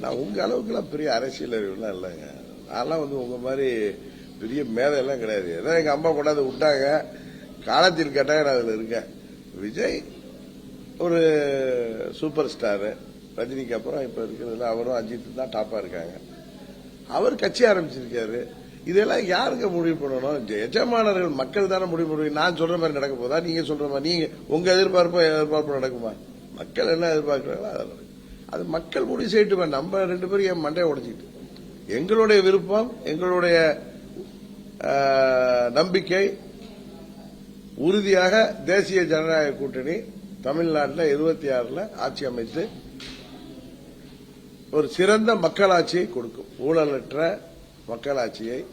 நான் உங்கள் அளவுக்குலாம் பெரிய அரசியல் அறிவுலாம் இல்லைங்க. நான்லாம் வந்து உங்கள் மாதிரி பெரிய மேதையெல்லாம் கிடையாது. ஏதோ எங்கள் அம்மா கொண்டாந்து விட்டாங்க. காலத்தில் கேட்டாங்க நான் அதில் இருக்கேன். விஜய் ஒரு சூப்பர் ஸ்டாரு. ரஜினிக்கு அப்புறம் இப்போ இருக்கிறதுல அவரும் அஜித் தான் டாப்பாக இருக்காங்க. அவர் கட்சி ஆரம்பிச்சிருக்காரு. இதெல்லாம் யாருங்க முடிவு பண்ணணும்? எஜமானர்கள் மக்கள் தானே முடிவு பண்ணுவீங்க. நான் சொல்ற மாதிரி நடக்க போதா? நீங்க சொல்ற மாதிரி. நீங்க உங்க எதிர்பார்ப்பு எதிர்பார்ப்பு நடக்குமா? மக்கள் என்ன எதிர்பார்க்குறாங்களோ அது நடக்கும் அது மக்கள் முடிவு செய்யட்டுமே நம்ம ரெண்டு பேரும் என் மண்டையை உடைச்சிக்கிட்டு எங்களுடைய விருப்பம் எங்களுடைய நம்பிக்கை உறுதியாக தேசிய ஜனநாயக கூட்டணி தமிழ்நாட்டில் இருபத்தி ஆறில் ஆட்சி அமைத்து ஒரு சிறந்த மக்களாட்சியை கொடுக்கும். ஊழலற்ற மக்களாட்சியை.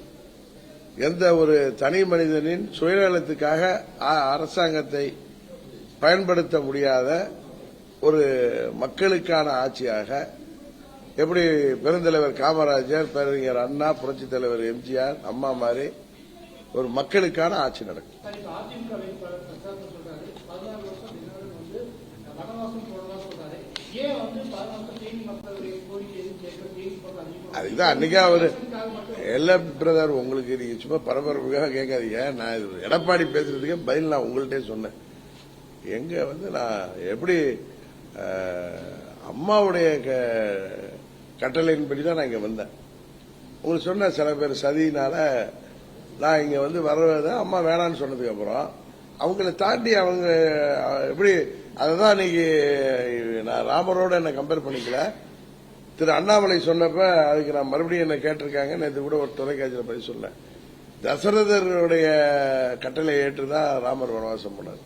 எந்த ஒரு தனி மனிதனின் சுயநலத்துக்காக அ- அரசாங்கத்தை பயன்படுத்த முடியாத ஒரு மக்களுக்கான ஆட்சியாக எப்படி பெருந்தலைவர் காமராஜர் பேரறிஞர் அண்ணா புரட்சித் தலைவர் எம்ஜிஆர் அம்மா மாதிரி ஒரு மக்களுக்கான ஆட்சி நடக்கும். அதுதான் அன்னைக்கே அவரு எல்லா பிரதர் உங்களுக்கு நீங்க சும்மா பரபரப்புக்காக கேட்காதீங்க. நான் இது எடப்பாடி பேசுறதுக்கே பதில் நான் உங்கள்கிட்ட சொன்னேன். எங்க வந்து நான் எப்படி அம்மாவுடைய க- கட்டளையின்படி தான் நான் இங்க வந்தேன். உங்களுக்கு சொன்ன சில பேர் சதியினால நான் இங்க வந்து வர்றத அம்மா வேணான்னு சொன்னதுக்கு அப்புறம் அவங்கள தாண்டி அவங்க எப்படி அதுதான் இன்னைக்கு நான் ராமரோட என்ன கம்பேர் பண்ணிக்கல. திரு அண்ணாமலை சொன்னப்ப அதுக்கு நான் மறுபடியும் என்ன கேட்டிருக்காங்க. நேற்று கூட ஒரு தொலைக்காட்சியில் பதில் சொன்னேன். தசரதருடைய கட்டளை ஏற்றுதான் ராமர் வனவாசம் பண்ணார்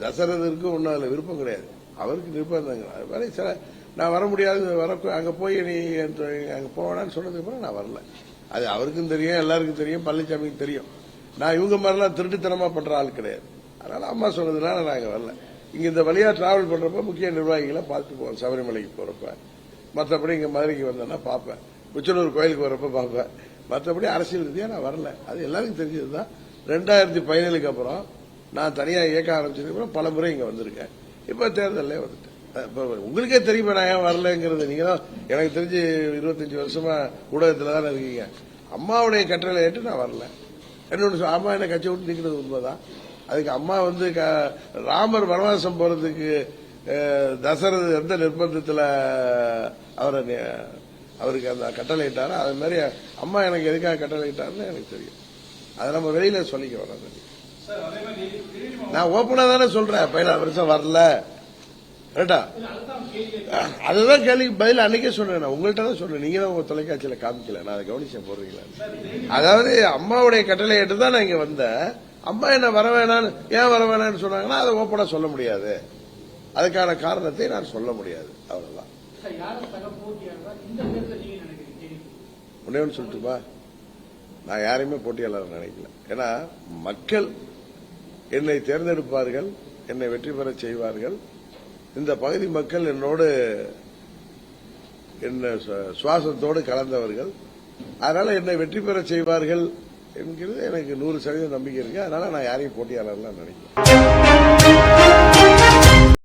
தசரதருக்கு ஒன்றும் அதில் விருப்பம் கிடையாது. அவருக்கு நிர்பந்தங்க அது சில நான் வர முடியாது வர அங்கே போய் நீ அங்கே போவேனான்னு சொன்னதுக்கப்புறம் நான் வரல. அது அவருக்கும் தெரியும் எல்லாருக்கும் தெரியும் பழனிசாமிக்கும் தெரியும். நான் இவங்க மாதிரிலாம் திருட்டுத்தனமாக பண்ணுற ஆள் கிடையாது. அதனால் அம்மா சொன்னதுனால நான் அங்கே வரல. இங்கே இந்த வழியாக டிராவல் பண்ணுறப்ப முக்கிய நிர்வாகிகளை பார்த்து போவேன். சபரிமலைக்கு போகிறப்ப மற்றபடி இங்கே மதுரைக்கு வந்தேன்னா பார்ப்பேன். உச்சனூர் கோயிலுக்கு வரப்ப பார்ப்பேன். மற்றபடி அரசியல் ரீதியாக நான் வரல. அது எல்லாருக்கும் தெரிஞ்சது தான் ரெண்டாயிரத்தி பதினேழுக்கு அப்புறம் நான் தனியாக இயக்க ஆரம்பிச்சதுக்கப்புறம் பல முறை இங்கே வந்திருக்கேன். இப்ப தேர்தலே வந்துட்டு உங்களுக்கே தெரியுமா நான் ஏன் வரலங்கிறது? நீங்க தான் எனக்கு தெரிஞ்சு இருபத்தஞ்சு வருஷமா ஊடகத்துல தானே இருக்கீங்க. அம்மாவுடைய கட்டளை ஏற்று நான் வரல. என்னொன்று அம்மா என்ன கட்சி விட்டு நிக்கிறது உண்மைதான். அதுக்கு அம்மா வந்து க- ராமர் வனவாசம் போறதுக்கு தசரது எந்த நிர்பந்தத்துல அவரை அவருக்கு அந்த கட்டளையிட்டாரோ அது மாதிரி அம்மா எனக்கு எதுக்காக கட்டளையிட்டாருன்னு எனக்கு தெரியும். அதை நம்ம வெளியில சொல்லிக்க வரோம் நான் ஓப்பனா தானே சொல்றேன். பதினாறு வருஷம் வரல. கரெக்டா அதுதான் கேள்வி. பதில் அன்னைக்கே சொன்னேன் உங்கள்கிட்ட தான் சொன்னேன் நீங்க தான் உங்க தொலைக்காட்சியில காமிக்கல. நான் அதை கவனிச்சேன் போடுறீங்களா? அதாவது அம்மாவுடைய கட்டளை ஏற்று தான் நான் இங்க வந்தேன். அம்மா என்ன வர வேணான்னு ஏன் வர வேணாம்னு சொன்னாங்கன்னா அதை ஓப்பனா சொல்ல முடியாது. அதுக்கான காரணத்தை நான் சொல்ல முடியாது. அவ்வளவுதான். ஒன்னே ஒன்று சொல்லட்டுமா? நான் யாரையுமே போட்டியாளர் நினைக்கல. ஏன்னா மக்கள் என்னை தேர்ந்தெடுப்பார்கள் என்னை வெற்றி பெற செய்வார்கள். இந்த பகுதி மக்கள் என்னோடு என்ன சு- சுவாசத்தோடு கலந்தவர்கள். அதனால என்னை வெற்றி பெற செய்வார்கள் என்கிறது எனக்கு நூறு சதவீதம் நம்பிக்கை இருக்கு. அதனால நான் யாரையும் போட்டியாளர்லாம் நினைக்கிறேன்